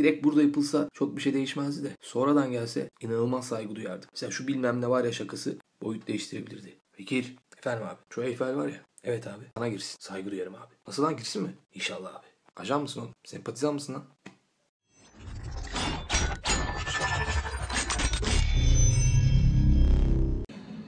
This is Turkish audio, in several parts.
direkt burada yapılsa çok bir şey değişmezdi de. Sonradan gelse inanılmaz saygı duyardık. Mesela şu bilmem ne var ya şakası boyut değiştirebilirdi. Fikir. Efendim abi. Şu Eyfel var ya. Evet abi. Sana girsin. Saygı duyarım abi. Nasıl lan girsin mi? İnşallah abi. Ajan mısın oğlum? Sempatizan mısın lan?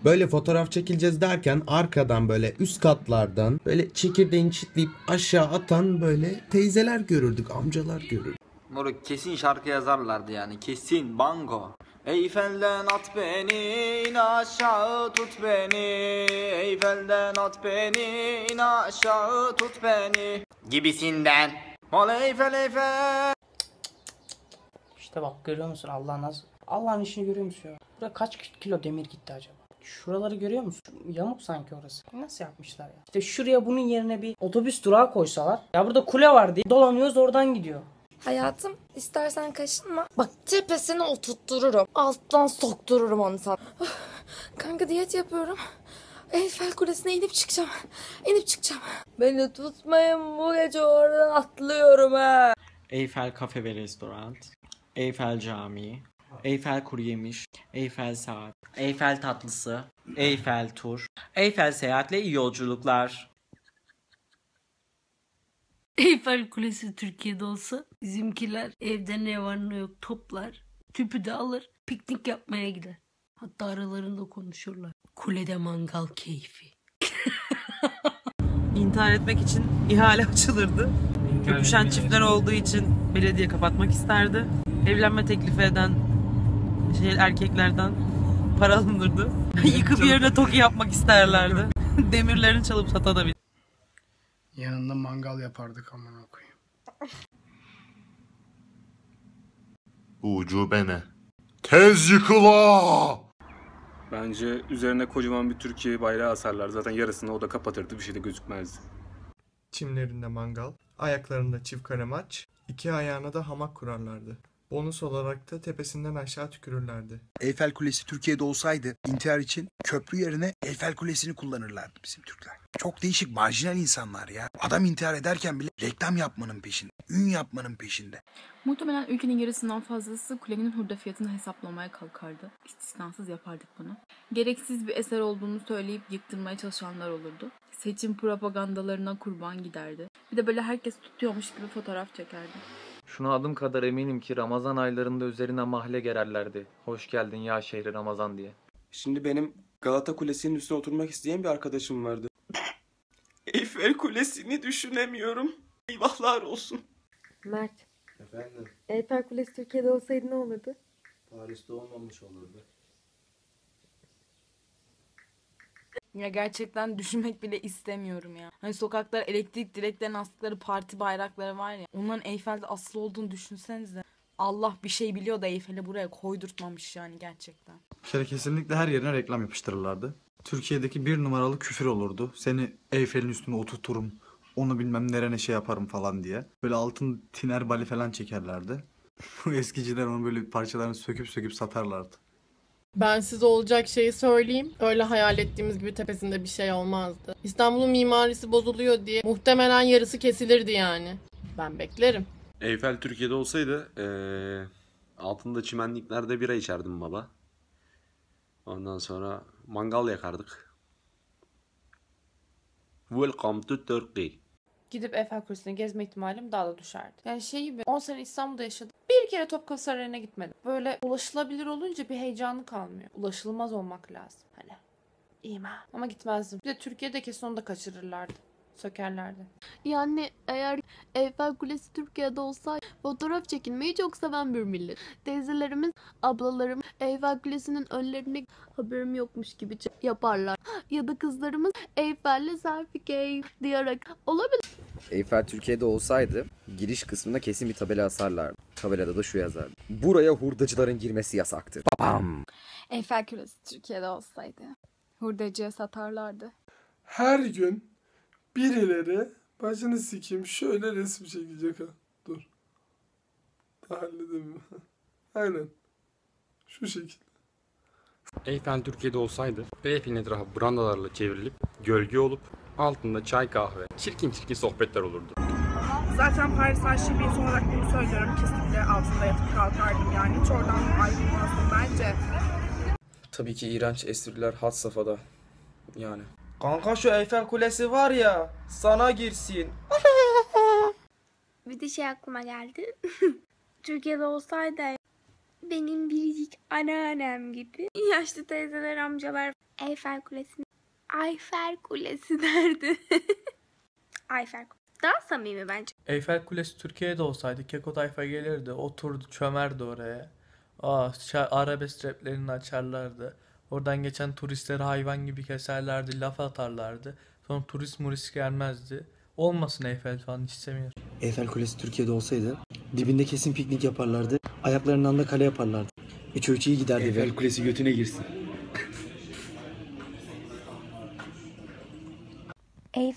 Böyle fotoğraf çekileceğiz derken arkadan böyle üst katlardan böyle çekirdeğini çitleyip aşağı atan böyle teyzeler görürdük, amcalar görürdük. Moruk kesin şarkı yazarlardı yani kesin bango. Eyfel'den at beni in aşağı tut beni Eyfel'den at beni in aşağı tut beni Gibisinden Ol Eyfel Eyfel İşte bak görüyor musun Allah nasıl? Allah'ın işini görüyor musun ya? Buraya kaç kilo demir gitti acaba? Şuraları görüyor musun? Yamuk sanki orası. Nasıl yapmışlar ya? İşte şuraya bunun yerine bir otobüs durağı koysalar. Ya burada kule var diye dolanıyoruz oradan gidiyor. Hayatım istersen kaşınma. Bak tepesine oturttururum. Alttan soktururum onu sana. Kanka diyet yapıyorum. Eyfel Kulesi'ne inip çıkacağım. İnip çıkacağım. Beni tutmayın bu gece oradan atlıyorum ha. Eyfel Kafe ve Restoran, Eyfel Camii, Eyfel Kuru Yemiş, Eyfel Saat, Eyfel Tatlısı, Eyfel Tur, Eyfel Seyahatle iyi yolculuklar. Eyfel Kulesi Türkiye'de olsa bizimkiler evde ne var ne yok toplar. Tüpü de alır piknik yapmaya gider. Hatta aralarında konuşurlar. Kulede mangal keyfi. intihar etmek için ihale açılırdı. Öpüşen çiftler olduğu için belediye kapatmak isterdi. Evlenme teklifi eden şey erkeklerden para alınırdı. Yıkıp yerine toki yapmak isterlerdi. Demirlerini çalıp satabilir. Yanında mangal yapardık amına koyayım. Ucube ne? Tez yıkıla! Bence üzerine kocaman bir Türkiye bayrağı asarlar. Zaten yarısını o da kapatırdı. Bir şey de gözükmezdi. Çimlerinde mangal, ayaklarında çift kare maç, iki ayağına da hamak kurarlardı. Bonus olarak da tepesinden aşağı tükürürlerdi. Eyfel Kulesi Türkiye'de olsaydı intihar için köprü yerine Eyfel Kulesi'ni kullanırlardı bizim Türkler. Çok değişik marjinal insanlar ya. Adam intihar ederken bile reklam yapmanın peşinde, ün yapmanın peşinde. Muhtemelen ülkenin yarısından fazlası kulenin hurda fiyatını hesaplamaya kalkardı. İstisnasız yapardık bunu. Gereksiz bir eser olduğunu söyleyip yıktırmaya çalışanlar olurdu. Seçim propagandalarına kurban giderdi. Bir de böyle herkes tutuyormuş gibi fotoğraf çekerdi. Şuna adım kadar eminim ki Ramazan aylarında üzerine mahle gererlerdi. Hoş geldin ya şehri Ramazan diye. Şimdi benim Galata Kulesi'nin üstüne oturmak isteyen bir arkadaşım vardı. Eyfel Kulesi'ni düşünemiyorum. Eyvahlar olsun. Mert, Efendim, Eyfel Kulesi Türkiye'de olsaydı ne olurdu? Paris'te olmamış olurdu. Ya gerçekten düşünmek bile istemiyorum ya. Hani sokaklar elektrik direklerin astıkları parti bayrakları var ya. Onların Eyfel'de asılı olduğunu düşünsenize. Allah bir şey biliyor da Eyfel'i buraya koydurtmamış yani gerçekten. Bir kere kesinlikle her yerine reklam yapıştırırlardı. Türkiye'deki bir numaralı küfür olurdu. Seni Eyfel'in üstüne oturturum. Onu bilmem nerene şey yaparım falan diye. Böyle altın tiner bali falan çekerlerdi. Bu eskiciler onu böyle parçalarını söküp söküp satarlardı. Ben size olacak şeyi söyleyeyim. Öyle hayal ettiğimiz gibi tepesinde bir şey olmazdı. İstanbul'un mimarisi bozuluyor diye muhtemelen yarısı kesilirdi yani. Ben beklerim. Eyfel Türkiye'de olsaydı eee, altında çimenliklerde bira içerdim baba. Ondan sonra mangal yakardık. Welcome to Turkey. Gidip Eiffel Kulesi'ni gezme ihtimalim daha da düşerdi. Yani şey gibi 10 sene İstanbul'da yaşadım. Bir kere Topkapı Sarayı'na gitmedim. Böyle ulaşılabilir olunca bir heyecanı kalmıyor. Ulaşılmaz olmak lazım. Hani ima. Ama gitmezdim. Bir de Türkiye'de kesin onu da kaçırırlardı. Sökerlerdi. Yani eğer Eyfel Kulesi Türkiye'de olsaydı fotoğraf çekilmeyi çok seven bir millet. Teyzelerimiz, ablalarım Eyfel Kulesi'nin önlerine haberim yokmuş gibi yaparlar. Ya da kızlarımız Eyfel'le selfie game diyerek olabilir. Eyfel Türkiye'de olsaydı giriş kısmına kesin bir tabela asarlardı. Tabelada da şu yazardı. Buraya hurdacıların girmesi yasaktır. Babam. Eyfel Kulesi Türkiye'de olsaydı hurdacıya satarlardı. Her gün birileri başını sikeyim şöyle resim çekecek ha. Dur. Daha halledemiyorum. Aynen. Şu şekilde. Eyfel Türkiye'de olsaydı Eyfel'in etrafı brandalarla çevrilip gölge olup altında çay kahve çirkin çirkin sohbetler olurdu. Zaten Paris bir insan olarak bunu söylüyorum. Kesinlikle altında yatıp kalkardım yani. Hiç oradan ayrılmazdım bence. Tabii ki iğrenç espriler had safhada. Yani. Kanka şu Eyfel Kulesi var ya sana girsin. Bir de şey aklıma geldi. Türkiye'de olsaydı benim biricik anneannem gibi yaşlı teyzeler, amcalar Eyfel Kulesi'ni Ayfer Kulesi derdi. Ayfer Kulesi. Daha samimi bence. Eyfel Kulesi Türkiye'de olsaydı Keko Tayfa gelirdi, oturdu, çömerdi oraya. Aa, arabesk raplerini açarlardı. Oradan geçen turistleri hayvan gibi keserlerdi, laf atarlardı. Sonra turist murist gelmezdi. Olmasın Eyfel falan istemiyorum. Eyfel Kulesi Türkiye'de olsaydı dibinde kesin piknik yaparlardı. Ayaklarından da kale yaparlardı. E çöğüç iyi giderdi. Eyfel Kulesi götüne girsin.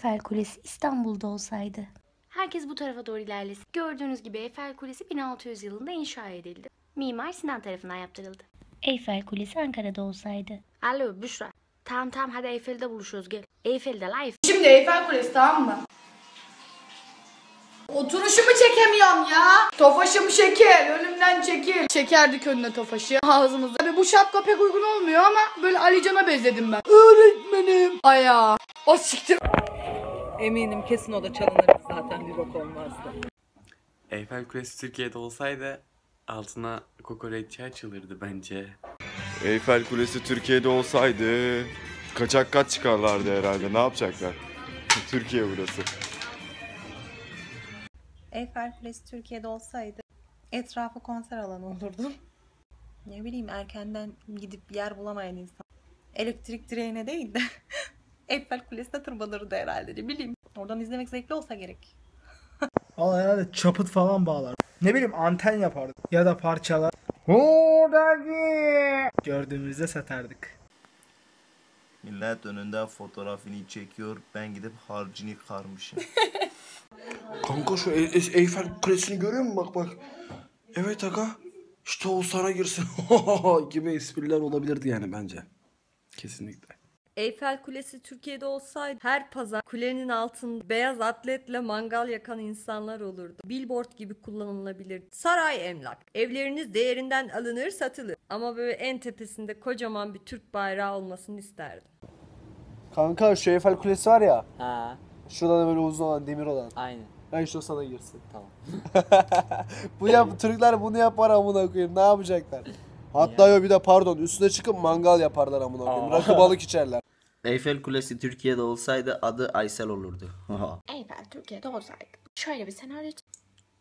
Eyfel Kulesi İstanbul'da olsaydı. Herkes bu tarafa doğru ilerlesin. Gördüğünüz gibi Eyfel Kulesi 1600 yılında inşa edildi. Mimar Sinan tarafından yaptırıldı. Eyfel Kulesi Ankara'da olsaydı. Alo Büşra. Tamam tamam hadi Eyfel'de buluşuyoruz gel. Eyfel'de live. Şimdi Eyfel Kulesi tamam mı? Oturuşumu çekemiyorum ya. Tofaşım şekil, önümden çekil. Çekerdik önüne tofaşı ağzımızda. Tabii bu şapka pek uygun olmuyor ama böyle Ali Can'a benzedim ben. Öğretmenim. Aya. O siktir. Eminim kesin o da çalınırdı zaten bir bok olmazdı. Eyfel Kulesi Türkiye'de olsaydı altına kokoreççi açılırdı bence. Eyfel Kulesi Türkiye'de olsaydı kaçak kat çıkarlardı herhalde. Ne yapacaklar? Türkiye burası. Eyfel Kulesi Türkiye'de olsaydı etrafı konser alanı olurdu. Ne bileyim erkenden gidip yer bulamayan insan. Elektrik direğine değil de Eyfel Kulesi'ne tırmanırdı herhalde ne bileyim. Oradan izlemek zevkli olsa gerek. Valla herhalde çapıt falan bağlar. Ne bileyim anten yapardık. Ya da parçalar. Gördüğümüzde satardık. Millet önünde fotoğrafını çekiyor. Ben gidip harcını karmışım. Kanka şu Ey- Ey- Eyfel Kulesi'ni görüyor musun? Bak bak. Evet aga. İşte o sana girsin. gibi espriler olabilirdi yani bence. Kesinlikle. Eyfel Kulesi Türkiye'de olsaydı her pazar kulenin altında beyaz atletle mangal yakan insanlar olurdu. Billboard gibi kullanılabilirdi. Saray emlak. Evleriniz değerinden alınır satılır. Ama böyle en tepesinde kocaman bir Türk bayrağı olmasını isterdim. Kanka şu Eyfel Kulesi var ya. Ha. Şurada da böyle uzun olan demir olan. Aynen. Ben işte o sana girsin. Tamam. bu yap Türkler bunu yapar amına koyayım. Ne yapacaklar? Hatta yo bir de pardon üstüne çıkıp mangal yaparlar amına koyayım. Rakı balık içerler. Eyfel Kulesi Türkiye'de olsaydı adı Aysel olurdu. Eyfel Türkiye'de olsaydı. Şöyle bir senaryo.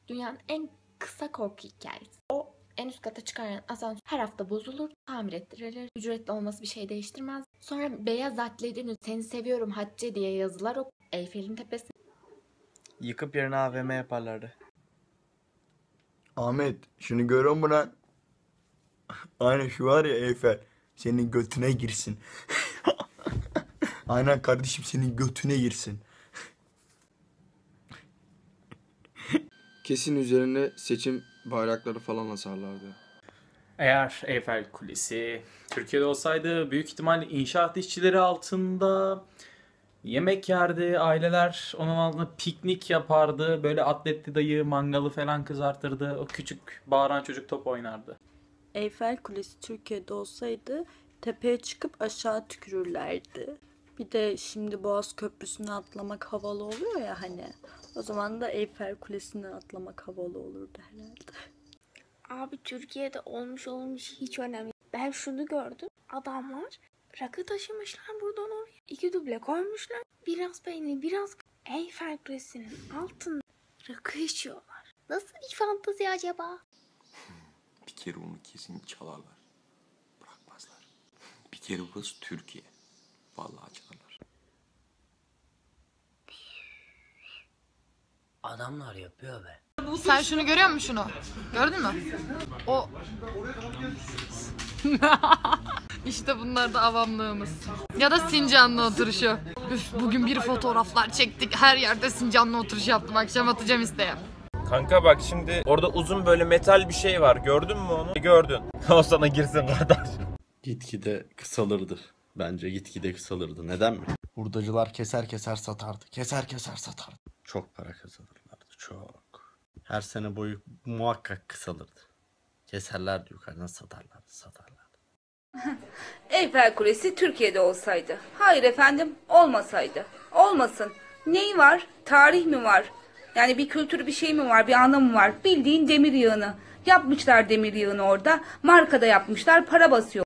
Dünyanın en kısa korku hikayesi. O en üst kata çıkaran asansör her hafta bozulur, tamir ettirilir. Ücretli olması bir şey değiştirmez. Sonra beyaz atletin seni seviyorum Hatice diye yazılar o Eyfel'in tepesi. Yıkıp yerine AVM yaparlardı. Ahmet şunu görüyor musun lan? Aynen şu var ya Eyfel. Senin götüne girsin. Aynen kardeşim senin götüne girsin. Kesin üzerine seçim bayrakları falan asarlardı. Eğer Eyfel Kulesi Türkiye'de olsaydı büyük ihtimalle inşaat işçileri altında yemek yerdi. Aileler onun altında piknik yapardı. Böyle atletli dayı mangalı falan kızartırdı. O küçük bağıran çocuk top oynardı. Eyfel Kulesi Türkiye'de olsaydı tepeye çıkıp aşağı tükürürlerdi. Bir de şimdi Boğaz Köprüsü'ne atlamak havalı oluyor ya hani. O zaman da Eyfel Kulesi'ne atlamak havalı olurdu herhalde. Abi Türkiye'de olmuş olmuş hiç önemli. Ben şunu gördüm. Adamlar rakı taşımışlar buradan oraya. İki duble koymuşlar. Biraz peynir, biraz Eyfel Kulesi'nin altında rakı içiyorlar. Nasıl bir fantezi acaba? Bir kere onu kesin çalarlar. Bırakmazlar. Bir kere burası Türkiye. Vallahi çalarlar. Adamlar yapıyor be. Sen şunu görüyor musun şunu? Gördün mü? O İşte bunlar da avamlığımız. Ya da Sincanlı oturuşu. Üf bugün bir fotoğraflar çektik. Her yerde Sincanlı oturuşu yaptım. Akşam atacağım isteye. Kanka bak şimdi orada uzun böyle metal bir şey var. Gördün mü onu? Gördün. o sana girsin kardeş. Gitgide kısalırdı. Bence gitgide kısalırdı. Neden mi? Hurdacılar keser keser satardı. Keser keser satardı. Çok para kazanırlardı. çok. Her sene boyu muhakkak kısalırdı. Keserlerdi yukarıdan satarlardı satarlardı. Eyfel Kulesi Türkiye'de olsaydı. Hayır efendim olmasaydı. Olmasın. Neyi var? Tarih mi var? Yani bir kültür bir şey mi var? Bir anlamı var? Bildiğin demir yığını. Yapmışlar demir yığını orada. Markada yapmışlar. Para basıyor.